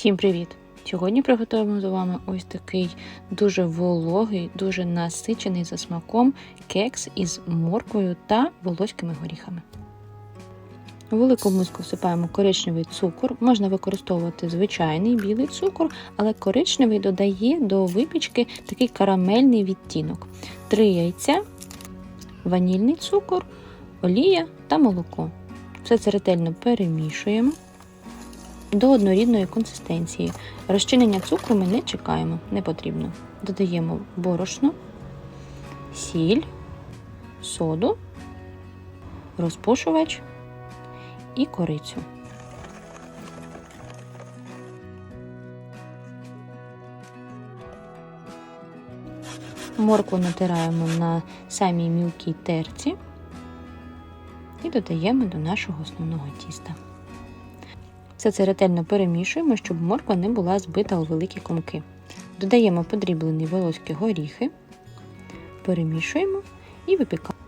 Всім привіт! Сьогодні приготуємо з вами ось такий дуже вологий, дуже насичений за смаком кекс із морквою та волоськими горіхами. У велику миску всипаємо коричневий цукор. Можна використовувати звичайний білий цукор, але коричневий додає до випічки такий карамельний відтінок. Три яйця, ванільний цукор, олія та молоко. Все це ретельно перемішуємо до однорідної консистенції. Розчинення цукру ми не чекаємо, не потрібно. Додаємо борошно, сіль, соду, розпушувач і корицю. Моркву натираємо на самій мілкій терці і додаємо до нашого основного тіста. Все це ретельно перемішуємо, щоб морква не була збита у великі комки. Додаємо подріблені волоські горіхи, перемішуємо і випікаємо.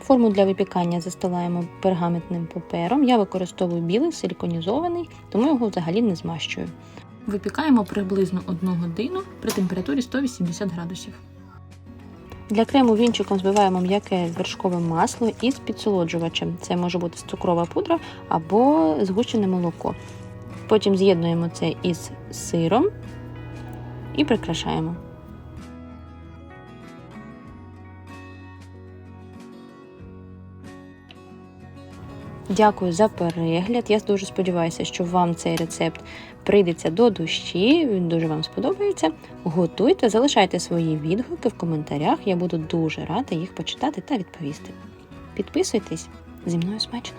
Форму для випікання застилаємо пергаментним папером. Я використовую білий силіконізований, тому його взагалі не змащую. Випікаємо приблизно 1 годину при температурі 180 градусів. Для крему вінчиком збиваємо м'яке вершкове масло із підсолоджувачем. Це може бути цукрова пудра або згущене молоко. Потім з'єднуємо це із сиром і прикрашаємо. Дякую за перегляд. Я дуже сподіваюся, що вам цей рецепт прийдеться до душі. Він дуже вам сподобається. Готуйте, залишайте свої відгуки в коментарях. Я буду дуже рада їх почитати та відповісти. Підписуйтесь зі мною смачно!